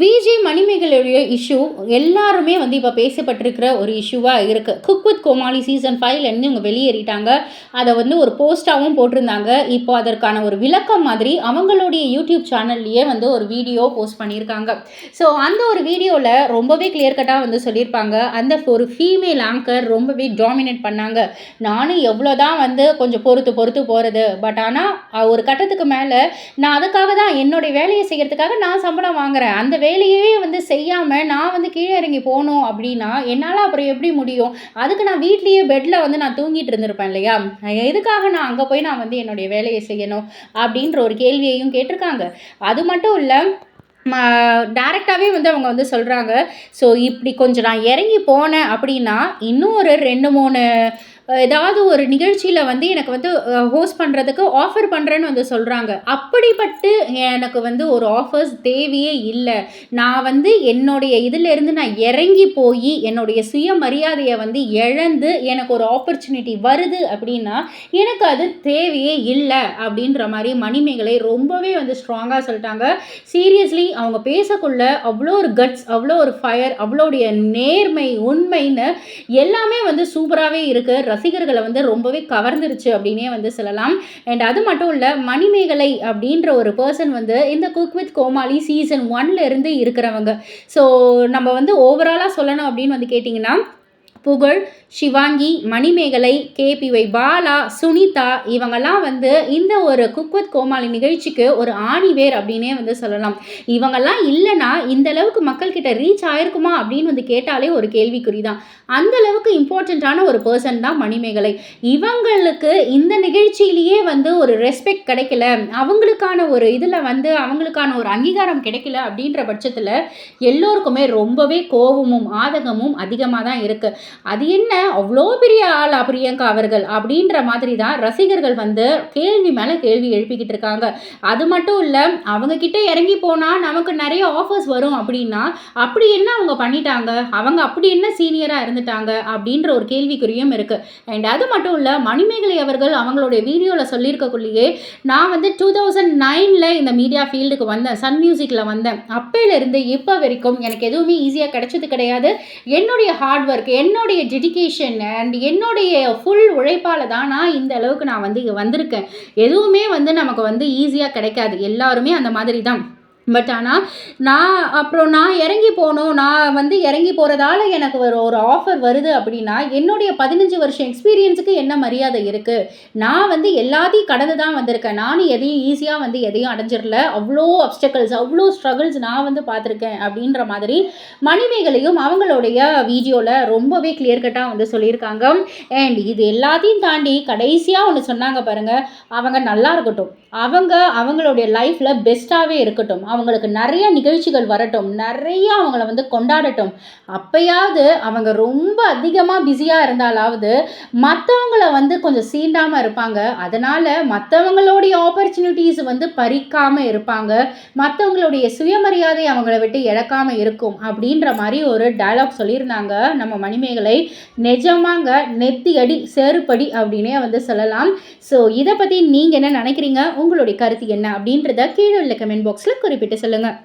VJ மணிமேகலுடைய issue எல்லாருமே வந்து இப்போ பேசப்பட்டிருக்கிற ஒரு இஷ்யூவாக இருக்குது குக் வித் கோமாளி சீசன் ஃபைவ்லேருந்து இவங்க வெளியேறிட்டாங்க. அதை வந்து ஒரு போஸ்ட்டாகவும் போட்டிருந்தாங்க. இப்போ அதற்கான ஒரு விளக்கம் மாதிரி அவங்களுடைய யூடியூப் சேனல்லையே வந்து ஒரு வீடியோ போஸ்ட் பண்ணியிருக்காங்க. ஸோ அந்த ஒரு வீடியோவில் ரொம்பவே கிளியர் கட்டாக வந்து சொல்லியிருப்பாங்க. அந்த ஒரு ஃபீமேல் ஆங்கர் ரொம்பவே டாமினேட் பண்ணாங்க. நானும் எவ்வளோ தான் வந்து கொஞ்சம் பொறுத்து பொறுத்து போகிறது பட் ஆனால் ஒரு கட்டத்துக்கு மேலே நான் அதுக்காக தான் என்னுடைய வேலையை செய்கிறதுக்காக நான் சம்பளம் வாங்குறேன். அந்த வேலையே வந்து செய்யாமல் நான் வந்து கீழே இறங்கி போகணும் அப்படின்னா என்னால் அப்புறம் எப்படி முடியும்? அதுக்கு நான் வீட்லேயே பெட்டில் வந்து நான் தூங்கிட்டு இருந்திருப்பேன் இல்லையா? எதுக்காக நான் அங்கே போய் நான் வந்து என்னுடைய வேலையை செய்யணும்? அப்படின்ற ஒரு கேள்வியையும் கேட்டிருக்காங்க. அது மட்டும் இல்லை டேரெக்டாகவே வந்து அவங்க வந்து சொல்கிறாங்க ஸோ இப்படி கொஞ்சம் நான் இறங்கி போனேன் அப்படின்னா இன்னும் ஒரு ரெண்டு மூணு ஏதாவது ஒரு நிகழ்ச்சியில் வந்து எனக்கு வந்து ஹோஸ்ட் பண்ணுறதுக்கு ஆஃபர் பண்ணுறேன்னு வந்து சொல்கிறாங்க அப்படிப்பட்டு எனக்கு வந்து ஒரு ஆஃபர்ஸ் தேவையே இல்லை. நான் வந்து என்னுடைய இதிலேருந்து நான் இறங்கி போய் என்னுடைய சுயமரியாதையை வந்து இழந்து எனக்கு ஒரு ஆப்பர்ச்சுனிட்டி வருது அப்படின்னா எனக்கு அது தேவையே இல்லை அப்படின்ற மாதிரி மணிமேகலை ரொம்பவே வந்து ஸ்ட்ராங்காக சொல்லிட்டாங்க. சீரியஸ்லி அவங்க பேசக்குள்ள அவ்வளோ ஒரு கட்ஸ் அவ்வளோ ஒரு ஃபயர் அவ்வளோடைய நேர்மை உண்மைன்னு எல்லாமே வந்து சூப்பராகவே இருக்குது ரசிகர்களை வந்து ரொம்பவே கவர்ந்துருச்சு அப்படின்னே வந்து சொல்லலாம். அண்ட் அது மட்டும் இல்லை மணிமேகலை அப்படின்ற ஒரு பர்சன் வந்து இந்த குக் வித் கோமாளி சீசன் ஒன்ல இருந்து இருக்கிறவங்க. ஸோ நம்ம வந்து ஓவராலாக சொல்லணும் அப்படின்னு வந்து கேட்டிங்கன்னா புகழ் சிவாங்கி மணிமேகலை கேபிஒய் பாலா சுனிதா இவங்கெல்லாம் வந்து இந்த ஒரு குக்வத் கோமாளி நிகழ்ச்சிக்கு ஒரு ஆணிவேர் அப்படின்னே வந்து சொல்லலாம். இவங்கெல்லாம் இல்லைன்னா இந்த அளவுக்கு மக்கள்கிட்ட ரீச் ஆயிருக்குமா அப்படின்னு வந்து கேட்டாலே ஒரு கேள்விக்குறி தான் அந்த அளவுக்கு இம்பார்ட்டண்ட்டான ஒரு பர்சன் தான் மணிமேகலை. இவங்களுக்கு இந்த நிகழ்ச்சியிலேயே வந்து ஒரு ரெஸ்பெக்ட் கிடைக்கல. அவங்களுக்கான ஒரு இதில் வந்து அவங்களுக்கான ஒரு அங்கீகாரம் கிடைக்கல அப்படின்ற பட்சத்தில் எல்லோருக்குமே ரொம்பவே கோபமும் ஆதகமும் அதிகமாக தான் இருக்குது அது என்ன? அவ்வளோ பெரிய ஆளா பிரியங்கா அவர்கள்? அப்படின்ற மாதிரி தான் ரசிகர்கள் வந்து கேள்வி மேலே கேள்வி எழுப்பிக்கிட்டு இருக்காங்க. அது மட்டும் இல்லை அவங்கக்கிட்ட இறங்கி போனால் நமக்கு நிறைய ஆஃபர்ஸ் வரும் அப்படின்னா அப்படி என்ன அவங்க பண்ணிட்டாங்க? அவங்க அப்படி என்ன சீனியராக இருந்துட்டாங்க? அப்படின்ற ஒரு கேள்விக்குறியும் இருக்குது அண்ட் அது மட்டும் இல்லை மணிமேகலை அவர்கள் அவங்களுடைய வீடியோவில் சொல்லியிருக்கக்குள்ளேயே நான் வந்து டூ தௌசண்ட் நைனில் இந்த மீடியா ஃபீல்டுக்கு வந்தேன் சன் மியூசிக்கில் வந்தேன். அப்போலேருந்து இப்போ வரைக்கும் எனக்கு எதுவுமே ஈஸியாக கிடைச்சது கிடையாது. என்னுடைய ஹார்ட் ஒர்க் என்னுடைய டெடிக்கேஷன் அண்ட் என்னுடைய ஃபுல் உழைப்பால் தான் நான் இந்த அளவுக்கு நான் வந்து வந்திருக்கேன். எதுவுமே வந்து நமக்கு வந்து ஈஸியாக கிடைக்காது. எல்லாருமே அந்த மாதிரி தான். பட் ஆனால் நான் அப்புறம் நான் இறங்கி போகணும் நான் வந்து இறங்கி போகிறதால எனக்கு ஒரு ஒரு ஆஃபர் வருது அப்படின்னா என்னுடைய பதினஞ்சு வருஷம் எக்ஸ்பீரியன்ஸுக்கு என்ன மரியாதை இருக்குது நான் வந்து எல்லாத்தையும் கடந்து தான் வந்திருக்கேன். நானும் எதையும் ஈஸியாக வந்து எதையும் அடைஞ்சிடல. அவ்வளோ அப்டக்கல்ஸ் அவ்வளோ ஸ்ட்ரகிள்ஸ் நான் வந்து பார்த்துருக்கேன் அப்படின்ற மாதிரி மணிமேகலையும் அவங்களுடைய வீடியோவில் ரொம்பவே கிளியர் கட்டாக வந்து சொல்லியிருக்காங்க. அண்ட் இது எல்லாத்தையும் தாண்டி கடைசியாக ஒன்று சொன்னாங்க பாருங்கள் அவங்க நல்லா இருக்கட்டும். அவங்க அவங்களுடைய லைஃப்பில் பெஸ்ட்டாகவே இருக்கட்டும். அவங்களுக்கு நிறைய நிகழ்ச்சிகள் வரட்டும் நிறைய அவங்கள வந்து கொண்டாடட்டும். அப்போயாவது அவங்க ரொம்ப அதிகமாக பிஸியாக இருந்தாலாவது மற்றவங்கள வந்து கொஞ்சம் சீண்டாமல் இருப்பாங்க. அதனால் மற்றவங்களுடைய ஆப்பர்ச்சுனிட்டிஸ் வந்து பறிக்காமல் இருப்பாங்க. மற்றவங்களுடைய சுயமரியாதை அவங்கள விட்டு இழக்காமல் இருக்கும் அப்படின்ற மாதிரி ஒரு டைலாக் சொல்லியிருந்தாங்க. நம்ம மணிமேகலை நிஜமாங்க நெத்தியடி அடி அப்படின்னே வந்து சொல்லலாம். ஸோ இதை பற்றி நீங்கள் என்ன நினைக்கிறீங்க? உங்களுடைய கருத்து என்ன அப்படின்றத கீழே உள்ள கமெண்ட் பாக்ஸில் குறிப்பிட்டு சொல்லுங்கள்